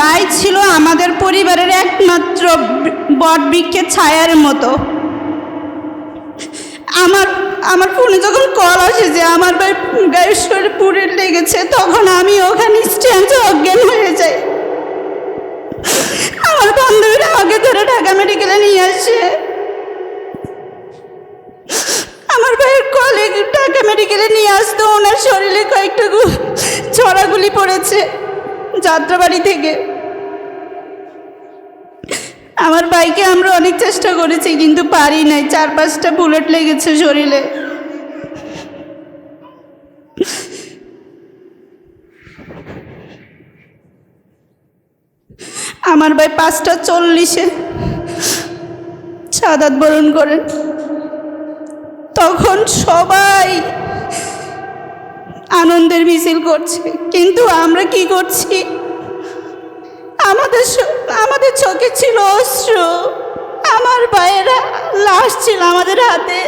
ভাই ছিল আমাদের পরিবারের একমাত্র বট বৃক্ষের ছায়ার মতো। আমার আমার ফোনে যখন কল আসে যে আমার ভাই গায়ের পুড়ে লেগেছে, তখন আমি ওখানে স্ট্যান্ডে অজ্ঞান হয়ে যাই। আমার বান্ধবীরা আমাকে ধরে ঢাকা মেডিকেলে নিয়ে আসে। আমার ভাইয়ের কলেজ ঢাকা মেডিকেলে নিয়ে আসতো, ওনার শরীরে কয়েকটা ছড়াগুলি পড়েছে। যাত্রাবাড়ি থেকে। আমার বাইকে আমরা অনেক চেষ্টা করেছি, কিন্তু পারি নাই। চার পাঁচটা বুলেট লেগেছে শরীরে। আমার ভাই পাঁচটা চল্লিশে সাদাত বরণ করেন। তখন সবাই আনন্দের মিছিল করছে। কিন্তু আমরা কি করছি? আমাদের আমাদের চোখে ছিল অশ্রু। আমার ভাইয়েরা লাশ ছিল আমাদের হাতে।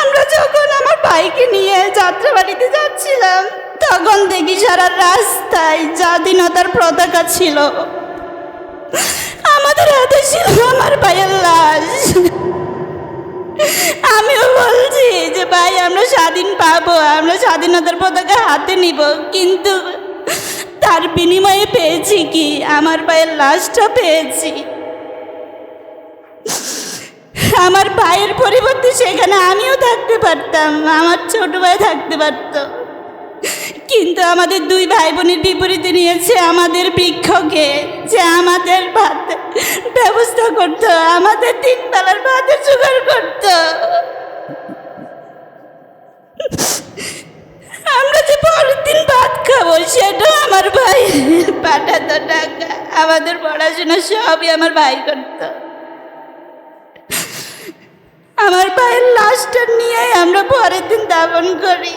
আমরা যখন আমার ভাইকে নিয়ে যাত্রাবাড়িতে যাচ্ছিলাম, তখন দেখি সারা রাস্তায় স্বাধীনতার পতাকা ছিল। আমাদের হাতে ছিল আমার ভাইয়ের লাশ। আমিও বলছি যে, ভাই, আমরা স্বাধীন পাবো, আমরা স্বাধীনতার পতাকা হাতে নিব। কিন্তু তার বিনিময়ে পেয়েছি কি? আমার ভাইয়ের লাশটা পেয়েছি। আমার ভাইয়ের পরিবর্তে সেখানে আমিও থাকতে পারতাম, আমার ছোট ভাই থাকতে পারত। কিন্তু আমাদের দুই ভাই বোনের বিপরীতে নিয়েছে আমাদের বৃক্ষকে যে আমাদের ভাত ব্যবস্থা করত, আমাদের তিন বেলার ভাতের জোগাড় করত। আমরা যে পরের দিন ভাত খাব, সেটাও আমার ভাই পাঠাতো টাকা। আমাদের পড়াশোনা সবই আমার ভাই করতো। আমার ভাইয়ের লাশটা নিয়ে আমরা পরের দিন দাপন করি।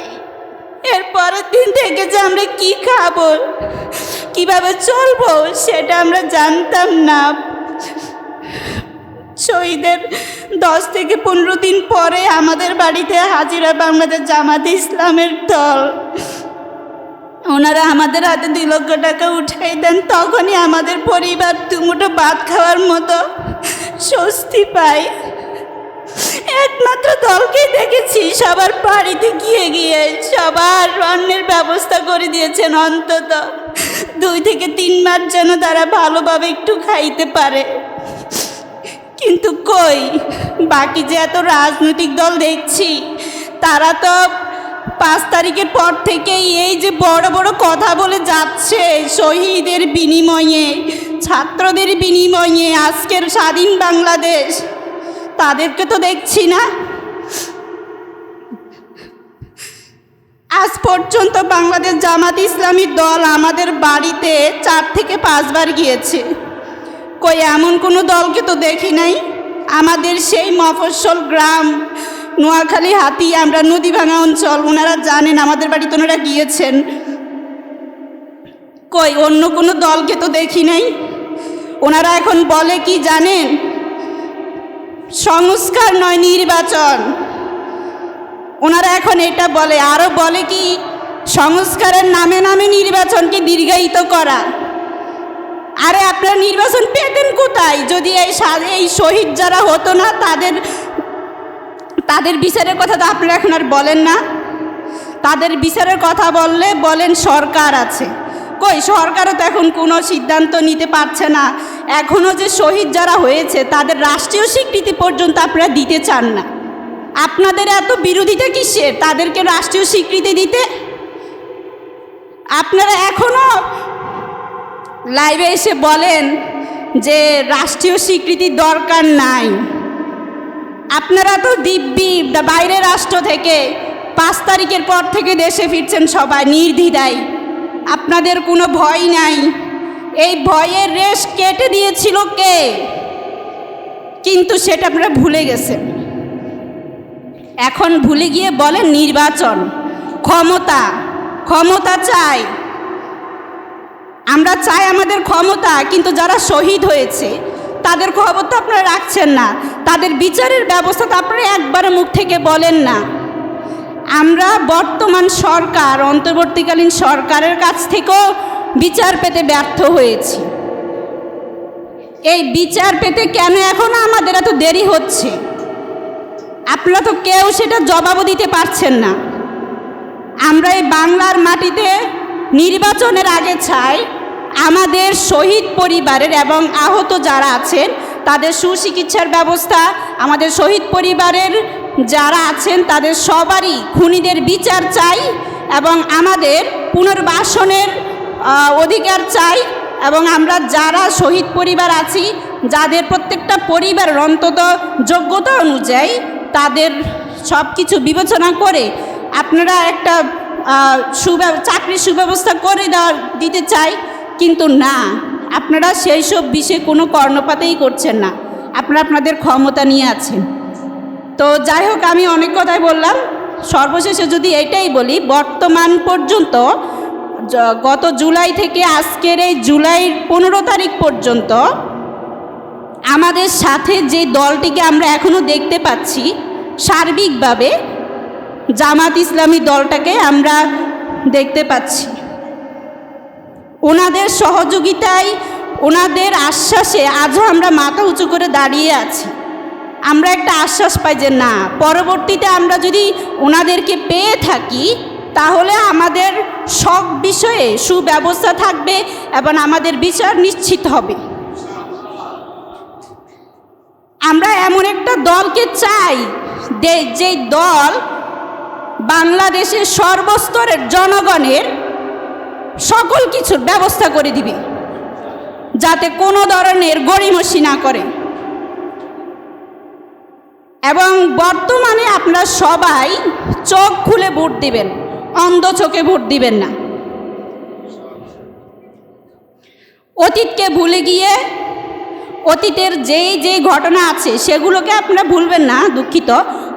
এর পরের দিন থেকে যে আমরা কি খাব? কীভাবে চলবো? সেটা আমরা জানতাম না। শহীদের দশ থেকে পনেরো দিন পরে আমাদের বাড়িতে হাজিরা বাংলাদেশ জামাত ইসলামের দল। ওনারা আমাদের হাতে দুই লক্ষ টাকা উঠাই দেন। তখনই আমাদের পরিবার দুমুটো ভাত খাওয়ার মতো স্বস্তি পায়। একমাত্র দলকেই দেখেছি, সবার বাড়িতে গিয়ে গিয়ে, সবার রান্নের ব্যবস্থা করে দিয়েছেন অন্তত। দুই থেকে তিন মাস যেন তারা ভালোভাবে একটু খাইতে পারে। কিন্তু কই, বাকি যে এত রাজনৈতিক দল দেখছি, তারা তো পাঁচ তারিখের পর থেকেই এই যে বড় বড় কথা বলে যাচ্ছে শহীদের বিনিময়ে, ছাত্রদের বিনিময়ে আজকের স্বাধীন বাংলাদেশ। তাদেরকে তো দেখছি না। আজ পর্যন্ত বাংলাদেশ জামাত ইসলামী দল আমাদের বাড়িতে চার থেকে পাঁচবার গিয়েছে। কই এমন কোনো দলকে তো দেখি নাই। আমাদের সেই মফস্বল গ্রাম, নোয়াখালী হাতি আমরা নদী ভাঙা অঞ্চল ওনারা জানেন আমাদের বাড়িতে ওনারা গিয়েছেন। কই অন্য কোনো দলকে তো দেখি নাই। ওনারা এখন বলে কি জানেন? সংস্কার নয়, নির্বাচন। ওনারা এখন এটা বলে। আরও বলে কি, সংস্কারের নামে নামে নির্বাচনকে দীর্ঘায়িত করা। আরে আপনারা নির্বাচন পেতেন কোথায়? যদি এই এই শহীদ যারা হতো না, তাদের তাদের বিচারের কথা তো আপনারা এখন আর বলেন না। তাদের বিচারের কথা বললে বলেন সরকার আছে। কই সরকারও তো এখন কোনো সিদ্ধান্ত নিতে পারছে না। এখনও যে শহীদ যারা হয়েছে, তাদের রাষ্ট্রীয় স্বীকৃতি পর্যন্ত আপনারা দিতে চান না। আপনাদের এত বিরোধিতা কিসের? তাদেরকে রাষ্ট্রীয় স্বীকৃতি দিতে? আপনারা এখনও লাইভে এসে বলেন যে রাষ্ট্রীয় স্বীকৃতির দরকার নাই। আপনারা তো দিব্যি, বাইরের রাষ্ট্র থেকে পাঁচ তারিখের পর থেকে দেশে ফিরছেন সবাই, নির্দ্বিধায়। আপনাদের কোনো ভয় নাই। এই ভয়ের রেশ কেটে দিয়েছিল কে? কিন্তু সেটা আপনারা ভুলে গেছেন। এখন ভুলে গিয়ে বলেন নির্বাচন, ক্ষমতা ক্ষমতা চাই। আমরা চাই আমাদের ক্ষমতা, কিন্তু যারা শহীদ হয়েছে, তাদের খবর তো আপনারা রাখছেন না। তাদের বিচারের ব্যবস্থা তো আপনারা একবারে মুখ থেকে বলেন না। আমরা বর্তমান সরকার, অন্তর্বর্তীকালীন সরকারের কাছ থেকেও বিচার পেতে ব্যর্থ হয়েছি। এই বিচার পেতে কেন এখনও আমাদের এত দেরি হচ্ছে? আপনারা তো কেউ সেটা জবাবও দিতে পারছেন না। আমরা এই বাংলার মাটিতে নির্বাচনের আগে চাই আমাদের শহীদ পরিবারের এবং আহত যারা আছেন, তাদের সুচিকিৎসার ব্যবস্থা, আমাদের শহীদ পরিবারের যারা আছেন তাদের সবারই খুনিদের বিচার চাই এবং আমাদের পুনর্বাসনের অধিকার চাই এবং আমরা যারা শহীদ পরিবার আছি, যাদের প্রত্যেকটা পরিবার অন্তত যোগ্যতা অনুযায়ী তাদের সব কিছু বিবেচনা করে আপনারা একটা চাকরির সুব্যবস্থা করে দেওয়া দিতে চাই। কিন্তু না, আপনারা সেই সব বিষয়ে কোনো কর্ণপাতেই করছেন না। আপনারা আপনাদের ক্ষমতা নিয়ে আছেন। তো যাই হোক, আমি অনেক কথাই বললাম। সর্বশেষে যদি এটাই বলি, বর্তমান পর্যন্ত গত জুলাই থেকে আজকের এই জুলাইয়ের পনেরো তারিখ পর্যন্ত আমাদের সাথে যে দলটিকে আমরা এখনও দেখতে পাচ্ছি, সার্বিকভাবে জামাত ইসলামী দলটাকে আমরা দেখতে পাচ্ছি। ওনাদের সহযোগিতায়, ওনাদের আশ্বাসে আজও আমরা মাথা উঁচু করে দাঁড়িয়ে আছি। আমরা একটা আশ্বাস পাই যে না, পরবর্তীতে আমরা যদি ওনাদেরকে পেয়ে থাকি, তাহলে আমাদের সব বিষয়ে সুব্যবস্থা থাকবে এবং আমাদের বিচার নিশ্চিত হবে। আমরা এমন একটা দলকে চাই যে- দল বাংলাদেশের সর্বস্তরের জনগণের সকল কিছুর ব্যবস্থা করে দিবে, যাতে কোনো ধরনের গড়িমসি না করে। এবং বর্তমানে আপনারা সবাই চোখ খুলে ভোট দিবেন, অন্ধ চোখে ভোট দিবেন না। অতীতকে ভুলে গিয়ে অতীতের যেই যেই ঘটনা আছে, সেগুলোকে আপনারা ভুলবেন না, দুঃখিত।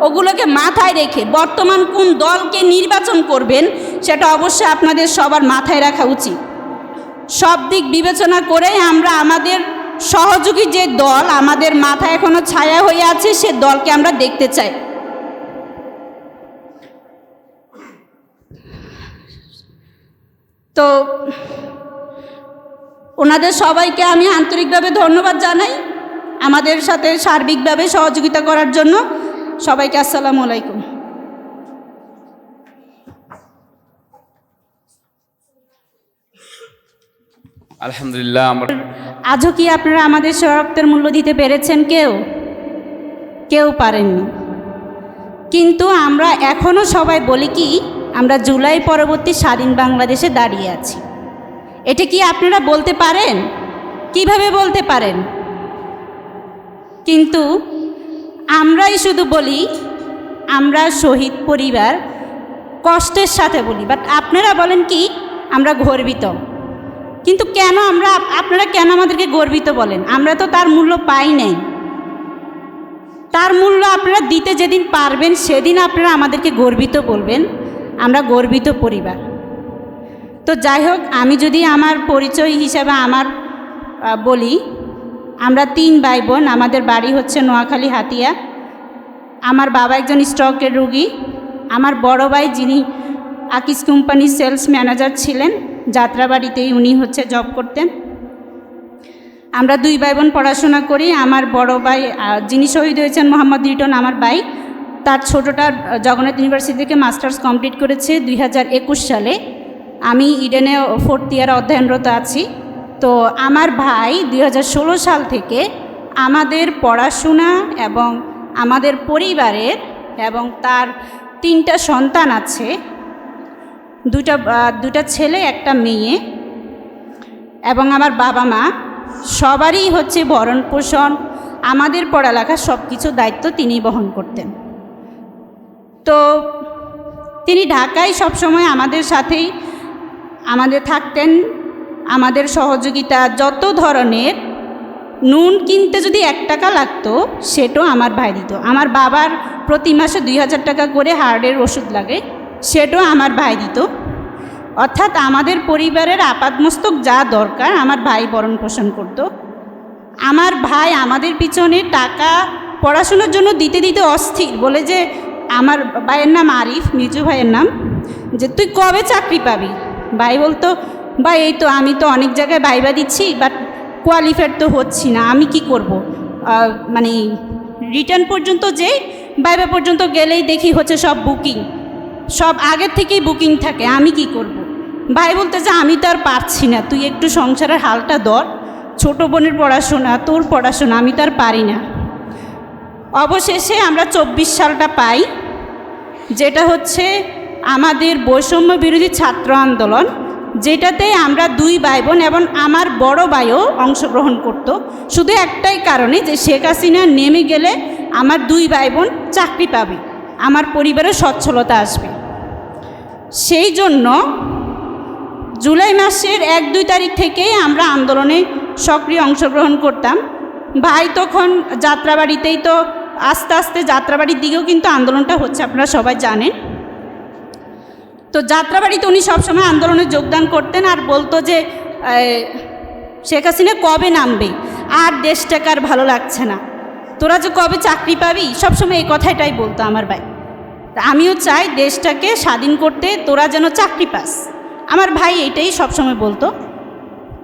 ওগুলোকে মাথায় রেখে বর্তমান কোন দলকে নির্বাচন করবেন, সেটা অবশ্যই আপনাদের সবার মাথায় রাখা উচিত। সব দিক বিবেচনা করে আমরা আমাদের সহযোগী যে দল আমাদের মাথায় এখনও ছায়া হয়ে আছে, সে দলকে আমরা দেখতে চাই। তো ওনাদের সবাইকে আমি আন্তরিকভাবে ধন্যবাদ জানাই আমাদের সাথে সার্বিকভাবে সহযোগিতা করার জন্য। সবাইকে আসসালামু আলাইকুম। আলহামদুলিল্লাহ, আমরা আজও কি আপনারা আমাদের রক্তের মূল্য দিতে পেরেছেন কেউ? কেউ পারেননি। কিন্তু আমরা এখনও সবাই বলি কি, আমরা জুলাই পরবর্তী স্বাধীন বাংলাদেশে দাঁড়িয়ে আছি। এটা কি আপনারা বলতে পারেন? কীভাবে বলতে পারেন? কিন্তু আমরাই শুধু বলি, আমরা শহীদ পরিবার কষ্টের সাথে বলি, বাট আপনারা বলেন কি, আমরা গর্বিত। কিন্তু কেন আমরা, আপনারা কেন আমাদেরকে গর্বিত বলেন? আমরা তো তার মূল্য পাই নাই। তার মূল্য আপনারা দিতে যেদিন পারবেন, সেদিন আপনারা আমাদেরকে গর্বিত বলবেন। আমরা গর্বিত পরিবার। তো যাই হোক, আমি যদি আমার পরিচয় হিসাবে আমার বলি, আমরা তিন ভাই বোন আমাদের বাড়ি হচ্ছে নোয়াখালী হাতিয়া। আমার বাবা একজন স্টকের রুগী। আমার বড় ভাই যিনি আকিস কোম্পানির সেলস ম্যানেজার ছিলেন। যাত্রাবাড়িতেই উনি হচ্ছে জব করতেন। আমরা দুই ভাই বোন পড়াশোনা করি, আমার বড় ভাই যিনি শহীদ হয়েছেন মোহাম্মদ রিটন আমার ভাই। তার ছোটোটা জগন্নাথ ইউনিভার্সিটি থেকে মাস্টার্স কমপ্লিট করেছে দুই হাজার একুশ সালে। আমি ইডেনে ফোর্থ ইয়ার অধ্যয়নরত আছি। তো আমার ভাই দুই হাজার ষোলো সাল থেকে আমাদের পড়াশোনা এবং আমাদের পরিবারের এবং তার তিনটা সন্তান আছে। দুটা দুটা ছেলে, একটা মেয়ে এবং আমার বাবা মা, সবারই হচ্ছে ভরণ পোষণ, আমাদের পড়ালেখার সব কিছু দায়িত্ব তিনি বহন করতেন। তো তিনি ঢাকায় সবসময় আমাদের সাথেই, আমাদের থাকতেন, আমাদের সহযোগিতা যত ধরনের, নুন কিনতে যদি এক টাকা লাগতো, সেটাও আমার ভাই দিত। আমার বাবার প্রতি মাসে দুই হাজার টাকা করে হার্টের ওষুধ লাগে। সেটাও আমার ভাই দিত। অর্থাৎ আমাদের পরিবারের আপাতমস্তক যা দরকার, আমার ভাই বরণ পোষণ করত। আমার ভাই আমাদের পিছনে টাকা পড়াশোনার জন্য দিতে দিতে অস্থির। বলে যে, আমার ভাইয়ের নাম আরিফ মিজু ভাইয়ের নাম। যে, তুই কবে চাকরি পাবি? ভাই বলতো বা এই তো আমি তো অনেক জায়গায় বাইবা দিচ্ছি বাট কোয়ালিফাইড তো হচ্ছি না, আমি কি করব? মানে রিটার্ন পর্যন্ত যে বাইবা পর্যন্ত গেলেই দেখি হচ্ছে সব বুকিং সব আগের থেকেই বুকিং থাকে, আমি কি করব। ভাই বলতে যে আমি তো আর পারছি না, তুই একটু সংসারের হালটা ধর, ছোট বোনের পড়াশোনা, তোর পড়াশোনা, আমি তো আর পারি না। অবশেষে আমরা চব্বিশ সালটা পাই, যেটা হচ্ছে আমাদের বৈষম্য বিরোধী ছাত্র আন্দোলন, যেটাতে আমরা দুই ভাই বোন এবং আমার বড় ভাইও অংশগ্রহণ করত। শুধু একটাই কারণে যে শেখ হাসিনা নেমে গেলে আমার দুই ভাই বোন চাকরি পাবে, আমার পরিবারের সচ্ছলতা আসবে। সেই জন্য জুলাই মাসের এক, দুই তারিখ থেকেই আমরা আন্দোলনে সক্রিয় অংশগ্রহণ করতাম। ভাই তখন যাত্রাবাড়িতেই তো আস্তে আস্তে যাত্রাবাড়ির দিকেও কিন্তু আন্দোলনটা হচ্ছে, আপনারা সবাই জানেন। তো যাত্রাবাড়িতে উনি সবসময় আন্দোলনে যোগদান করতেন আর বলতো যে শেখ হাসিনা কবে নামবে? আর দেশটাকে আর ভালো লাগছে না। তোরা যে কবে চাকরি পাবি? সবসময় এই কথাটাই বলতো আমার ভাই। আমিও চাই দেশটাকে স্বাধীন করতে তোরা যেন চাকরি পাস। আমার ভাই এটাই সবসময় বলতো।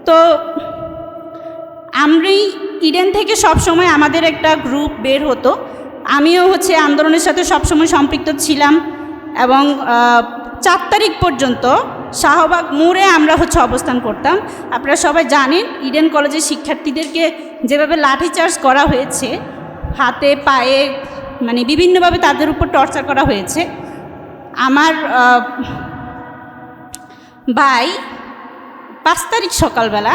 তো আমি ইডেন থেকে সবসময় আমাদের একটা গ্রুপ বের হতো। আমিও হচ্ছে আন্দোলনের সাথে সবসময় সম্পৃক্ত ছিলাম এবং চার তারিখ পর্যন্ত শাহবাগ মোড়ে আমরা হচ্ছে অবস্থান করতাম। আপনারা সবাই জানেন, ইডেন কলেজের শিক্ষার্থীদেরকে যেভাবে লাঠিচার্জ করা হয়েছে, হাতে, পায়ে মানে বিভিন্নভাবে তাদের উপর টর্চার করা হয়েছে। আমার ভাই পাঁচ তারিখ সকালবেলা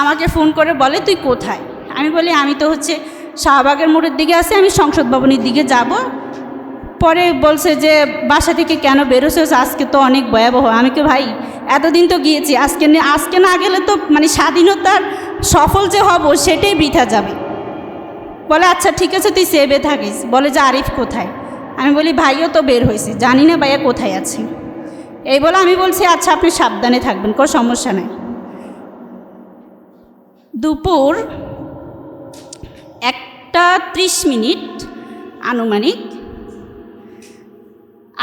আমাকে ফোন করে বলে, তুই কোথায়? আমি বলি, আমি তো হচ্ছে শাহবাগের মোড়ের দিকে আছি, আমি সংসদ ভবনের দিকে যাব। পরে বলছে যে, বাসা থেকে কেন বেরোছিস আজকে তো অনেক ভয়াবহ। আমি কি, ভাই, এতদিন তো গিয়েছি, আজকে আজকে না গেলে তো মানে স্বাধীনতার সফল যে হব, সেটাই বৃথা যাবে। বলে আচ্ছা ঠিক আছে, তুই সেভে থাকিস। বলে যে, আরিফ কোথায়? আমি বলি, ভাইও তো বের হয়েছে জানি না ভাইয়া কোথায় আছে। এই বলে আমি বলছি আচ্ছা আপনি সাবধানে থাকবেন, কোনো সমস্যা নেই। দুপুর একটা ত্রিশ মিনিট আনুমানিক।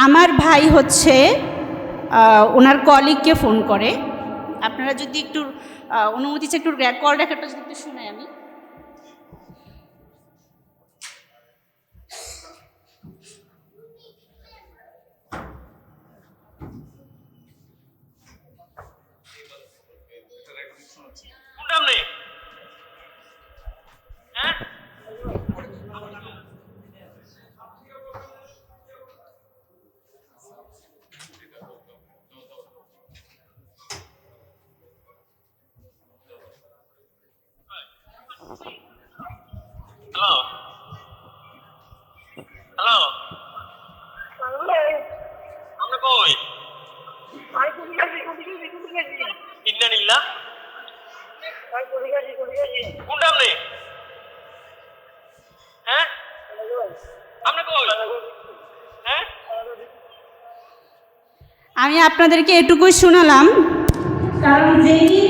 আমার ভাই হচ্ছে ওনার কলিগকে ফোন করে। আপনারা যদি একটু অনুমতি একটু কল রেখাটা যদি একটু শুনে আমি কোনটা আপনি হ্যাঁ হ্যালো হ্যালো আমরা কই ইন্নানিল্লাহ কোনটা আপনি হ্যাঁ আমরা কই হ্যাঁ আমি আপনাদেরকে এটুকুই শোনালাম। কারণ যেদিন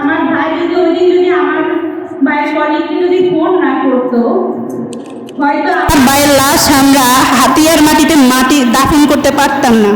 আমার ভাই যদি ওই দিন যদি আমার ভাইয়ের কলিগকে যদি ফোন না করতো হয়তো আমার ভাইয়ের লাশ আমরা হাতিয়ার মাটিতে মাটি দাফন করতে পারতাম না।